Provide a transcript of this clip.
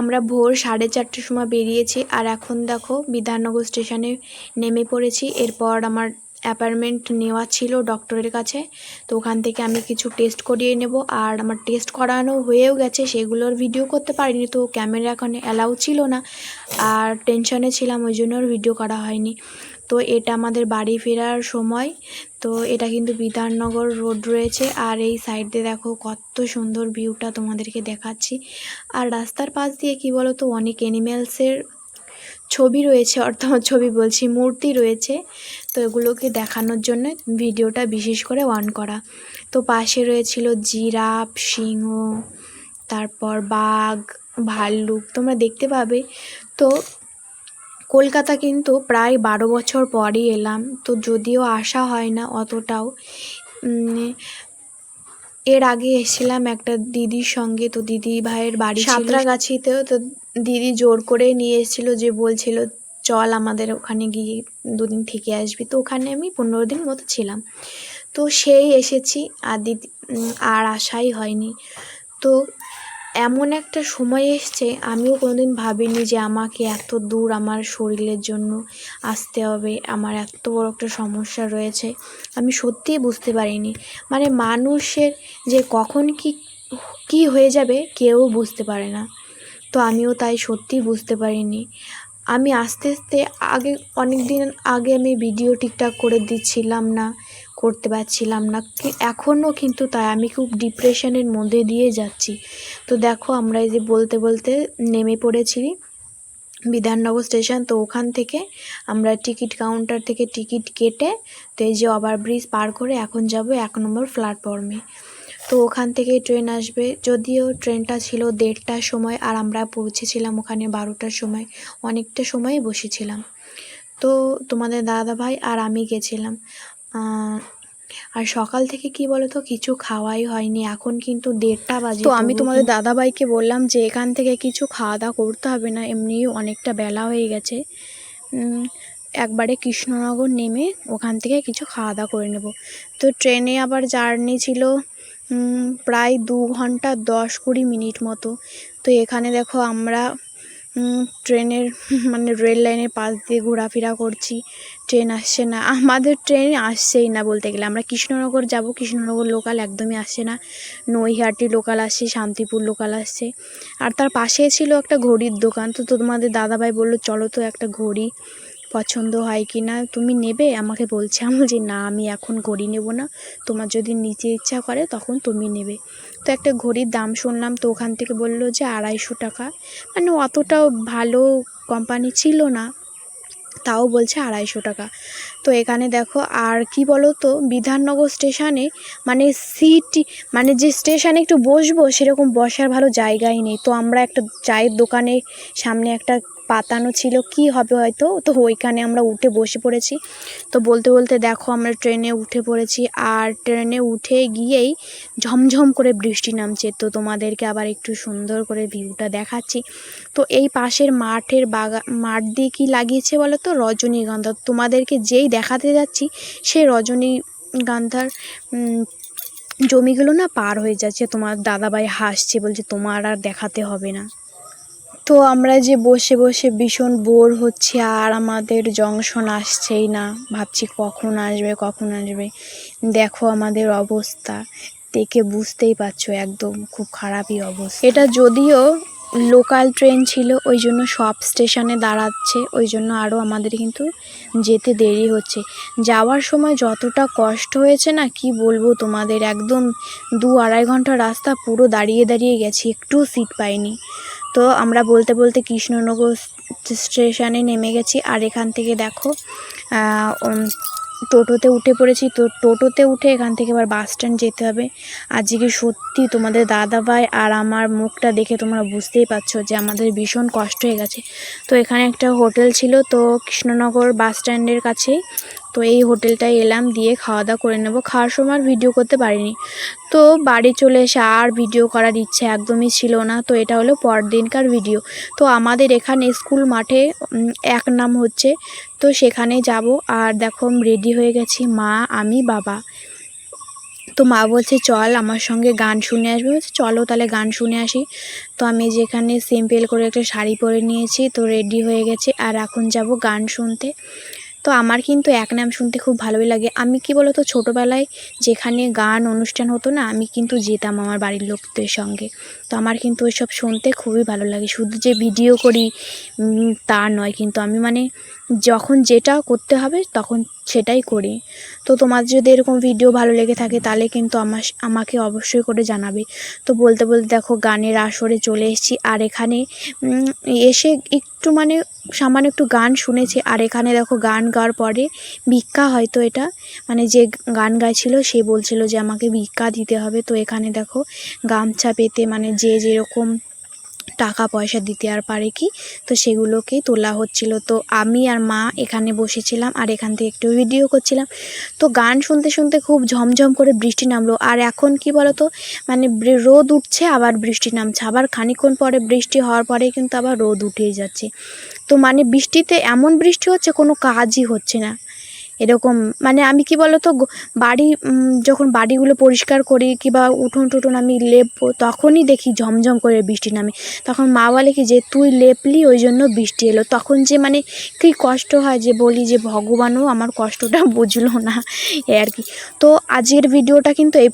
আমরা ভোর সাড়ে চারটের সময় বেরিয়েছি আর এখন দেখো বিধাননগর স্টেশনে নেমে পড়েছি। এরপর আমার অ্যাপয়েন্টমেন্ট নেওয়া ছিল ডক্টরের কাছে। তো ওখান থেকে আমি কিছু টেস্ট করিয়ে নেব আর আমার টেস্ট করানো হয়েও গেছে, সেগুলোর ভিডিও করতে পারিনি। তো ক্যামেরা এখন অ্যালাউ ছিল না আর টেনশনে ছিলাম, ওই জন্য ভিডিও করা হয়নি। তো এটা আমাদের বাড়ি ফেরার সময়। তো এটা কিন্তু বিধাননগর রোড রয়েছে। আর এই সাইড দেখো কত সুন্দর ভিউটা তোমাদেরকে দেখাচ্ছি। আর রাস্তার পাশ দিয়ে কি বলো তো অনেক অ্যানিম্যালসের ছবি রয়েছে, অর্থাৎ ছবি বলছি, মূর্তি রয়েছে। তো এগুলোকে দেখানোর জন্য ভিডিওটা বিশেষ করে অন করা। তো পাশে রয়েছিল জিরাফ, সিংহ, তারপর বাঘ, ভাল্লুক, তোমরা দেখতে পাবে। তো কলকাতা কিন্তু প্রায় বারো বছর পরই এলাম, তো যদিও আসা হয় না অতটাও। এর আগে এসেছিলাম একটা দিদির সঙ্গে, তো দিদি ভাইয়ের বাড়ি সাঁতরাগাছিতেও তো দিদি জোর করে নিয়ে এসেছিল যে বলছিল, চল আমাদের ওখানে গিয়ে দুদিন থেকে আসবি। তো ওখানে আমি পনেরো দিন মতো ছিলাম। তো সেই এসেছি, আর দিদি আর আসাই হয়নি। তো এমন একটা সময় এসছে, আমিও কোনোদিন ভাবিনি যে আমাকে এত দূর আমার শরীরের জন্য আসতে হবে, আমার এত বড় একটা সমস্যা রয়েছে। আমি সত্যিই বুঝতে পারিনি। মানে মানুষের যে কখন কি কি হয়ে যাবে কেউ বুঝতে পারে না। তো আমিও তাই সত্যিই বুঝতে পারিনি। আমি আস্তে আস্তে আগে অনেক দিন আগে আমি ভিডিও ঠিকঠাক করে দিচ্ছিলাম না। করতে পারছিলাম না। এখনও কিন্তু তাই, আমি খুব ডিপ্রেশনের মধ্যে দিয়ে যাচ্ছি। তো দেখো আমরা এই যে বলতে বলতে নেমে পড়েছি বিধাননগর স্টেশন, তো ওখান থেকে আমরা টিকিট কাউন্টার থেকে টিকিট কেটে তো এই যে ওভারব্রিজ পার করে এখন যাব এক নম্বর প্ল্যাটফর্মে তো ওখান থেকে ট্রেন আসবে, যদিও ট্রেনটা ছিল দেড়টার সময় আর আমরা পৌঁছেছিলাম ওখানে বারোটার সময়, অনেকটা সময়ই বসেছিলাম। তো তোমাদের দাদা ভাই আর আমি গেছিলাম। আর সকাল থেকে কি বলো তো কিছু খাওয়াই হয়নি। এখন কিন্তু দেড়টা বাজে। তো আমি তোমাদের দাদাভাইকে বললাম যে এখান থেকে কিছু খাওয়া দাওয়া করতে হবে না এমনি অনেকটা বেলা হয়ে গেছে। একবারে কৃষ্ণনগর নেমে ওখান থেকে কিছু খাওয়া দাওয়া করে নেব। তো ট্রেনে আবার জার্নি ছিল প্রায় দু ঘণ্টা দশ কুড়ি মিনিট মতো। তো এখানে দেখো আমরা ট্রেনের মানে রেল লাইনের পাশ দিয়ে ঘোরাফেরা করছি। ট্রেন আসছে না। আমাদের ট্রেন আসছেই না বলতে গেলে। আমরা কৃষ্ণনগর যাব, কৃষ্ণনগর লোকাল একদমই আসছে না। নৈহাটি লোকাল আসছে, শান্তিপুর লোকাল আসছে। আর তার পাশে ছিল একটা ঘড়ির দোকান। তো তোমাদের দাদাভাই বলল, চলো তো একটা ঘড়ি। পছন্দ হয় কি না তুমি নেবে। আমাকে বলছে আমি বলছি না, আমি এখন ঘড়ি নেব না। তোমার যদি নিতে ইচ্ছা করে, তখন তুমি নেবে। তো একটা ঘড়ির দাম শুনলাম তো ওখান থেকে বলল যে, আড়াইশো টাকা। মানে অতটাও ভালো কোম্পানি ছিল না। তাও বলছে আড়াইশো টাকা। তো এখানে দেখো, আর কি বলো তো বিধাননগর স্টেশনে মানে সিট মানে যে স্টেশনে একটু বসবো, সেরকম বসার ভালো জায়গাই নেই। তো আমরা একটা চায়ের দোকানে সামনে একটা পাতানো ছিল, কি হবে হয়তো? তো ওইখানে আমরা উঠে বসে পড়েছি। তো বলতে বলতে দেখো আমরা ট্রেনে উঠে পড়েছি আর ট্রেনে উঠে গিয়েই ঝমঝম করে বৃষ্টি নামছে। তো তোমাদেরকে আবার একটু সুন্দর করে ভিউটা দেখাচ্ছি। তো এই পাশের মাঠের বাগা, মাঠ দিয়ে কী লাগিয়েছে বলো তো রজনীগন্ধা। তোমাদেরকে যেই দেখাতে যাচ্ছি, সেই রজনীগন্ধার জমিগুলো না পার হয়ে যাচ্ছে। তোমার দাদাভাই হাসছে, বলছে তোমার আর দেখাতে হবে না। তো আমরা যে বসে বসে ভীষণ বোর হচ্ছে আর আমাদের জংশন আসছেই না। ভাবছি কখন আসবে কখন আসবে। দেখো আমাদের অবস্থা। দেখে বুঝতেই পারছ একদম খুব খারাপই অবস্থা। এটা যদিও লোকাল ট্রেন ছিল, ওই জন্য সব স্টেশনে দাঁড়াচ্ছে, ওই জন্য আরও আমাদের কিন্তু যেতে দেরি হচ্ছে। যাওয়ার সময় যতটা কষ্ট হয়েছে না, কি বলব তোমাদের, একদম দু আড়াই ঘণ্টা রাস্তা পুরো দাঁড়িয়ে দাঁড়িয়ে গেছি, একটু সিট পাইনি। তো আমরা বলতে বলতে কৃষ্ণনগর স্টেশনে নেমে গেছি, আর এখান থেকে দেখো টোটোতে উঠে পড়েছি, তো টোটোতে উঠে এখান থেকে আবার বাস স্ট্যান্ড যেতে হবে। আজকে সত্যি তোমাদের দাদা ভাই আর আমার মুখটা দেখে তোমরা বুঝতেই পারছ যে আমাদের ভীষণ কষ্ট হয়ে গেছে। তো এখানে একটা হোটেল ছিল, তো কৃষ্ণনগর বাস স্ট্যান্ডের কাছেই। তো এই হোটেলটায় এলাম, দিয়ে খাওয়া দাওয়া করে নেব। খাওয়ার সময় ভিডিও করতে পারিনি। তো বাড়ি চলে এসে আর ভিডিও করার ইচ্ছে একদমই ছিল না। তো এটা হলো পরদিনকার ভিডিও তো আমাদের এখানে স্কুল মাঠে এক নাম হচ্ছে। তো সেখানে যাব। আর দেখো রেডি হয়ে গেছি। মা, আমি, বাবা। তো মা বলছে, চল, আমার সঙ্গে গান শুনে আসবে। বলছে, চলো তাহলে গান শুনে আসি। তো আমি যেখানে সিম্পল করে একটা শাড়ি পরে নিয়েছি। তো রেডি হয়ে গেছে। আর এখন যাব গান শুনতে। তো আমার কিন্তু এক নাম শুনতে খুব ভালোই লাগে। আমি কি বলতো, ছোটোবেলায় যেখানে গান অনুষ্ঠান হতো না, আমি কিন্তু যেতাম আমার বাড়ির লোকদের সঙ্গে। তো আমার কিন্তু ওইসব শুনতে খুবই ভালো লাগে। শুধু যে ভিডিও করি তা নয় কিন্তু আমি মানে যখন যেটা করতে হবে তখন সেটাই করি। তো তোমাদের যদি এরকম ভিডিও ভালো লেগে থাকে তাহলে কিন্তু আমার আমাকে অবশ্যই করে জানাবে। তো বলতে বলতে দেখো গানের আসরে চলে এসেছি আর এখানে এসে একটু মানে সামান্য একটু গান শুনেছি। আর এখানে দেখো গান গাওয়ার পরে ভিক্ষা হয়তো এটা মানে যে গান গাইছিল সে বলছিল যে আমাকে ভিক্ষা দিতে হবে। তো এখানে দেখো গামছা পেতে মানে যে যেরকম টাকা পয়সা দিতে আর পারে কি? তো সেগুলোকেই তোলা হচ্ছিল। তো আমি আর মা এখানে বসেছিলাম আর এখান থেকে একটু ভিডিও করছিলাম। তো গান শুনতে শুনতে খুব ঝমঝম করে বৃষ্টি নামলো। আর এখন কি বলতো? মানে রোদ উঠছে, আবার বৃষ্টি নামছে। আবার খানিকক্ষণ পরে বৃষ্টি হওয়ার পরে কিন্তু আবার রোদ উঠেই যাচ্ছে। তো মানে বৃষ্টিতে এমন বৃষ্টি হচ্ছে, কোনো কাজই হচ্ছে না। এরকম মানে আমি কি বলতো বাড়ি যখন বাড়িগুলো পরিষ্কার করি কিংবা উঠোন টুটুন আমি লেপবো তখনই দেখি ঝমঝম করে বৃষ্টি নামে। তখন মা বলে কি যে, তুই লেপলি, ওই জন্য বৃষ্টি এলো। তখন যে মানে কী কষ্ট হয় যে, বলি যে, ভগবানও আমার কষ্টটা বুঝলো না। এ আর কি। তো আজকের ভিডিওটা কিন্তু এই